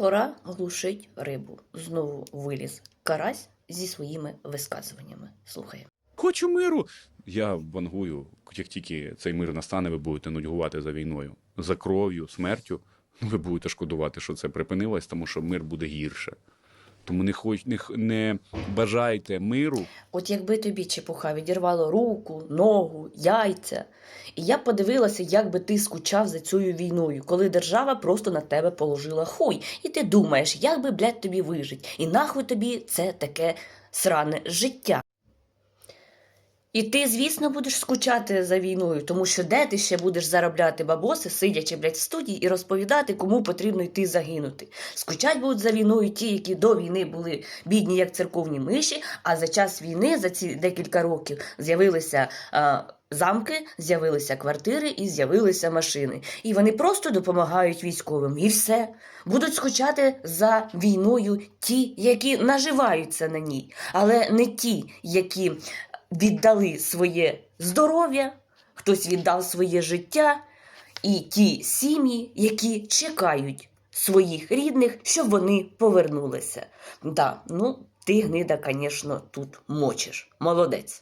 Пора глушить рибу. Знову виліз карась зі своїми висказуваннями. Слухай. Хочу миру. Я вангую, як тільки цей мир настане, ви будете нудьгувати за війною, за кров'ю, смертю. Ну, ви будете шкодувати, що це припинилось, тому що мир буде гірше. Тому не хоч не, не бажайте миру. От якби тобі чепуха відірвало руку, ногу, яйця. І я подивилася, як би ти скучав за цією війною, коли держава просто на тебе положила хуй. І ти думаєш, як би, блядь, тобі вижить. І нахуй тобі це таке сране життя. І ти, звісно, будеш скучати за війною, тому що де ти ще будеш заробляти бабоси, сидячи, блядь, в студії і розповідати, кому потрібно йти загинути. Скучать будуть за війною ті, які до війни були бідні, як церковні миші, а за час війни, за ці декілька років, з'явилися а, замки, з'явилися квартири і з'явилися машини. І вони просто допомагають військовим. І все. Будуть скучати за війною ті, які наживаються на ній, але не ті, які віддали своє здоров'я, хтось віддав своє життя, і ті сім'ї, які чекають своїх рідних, щоб вони повернулися. Да, ну, ти гнида, звісно, тут мочиш. Молодець.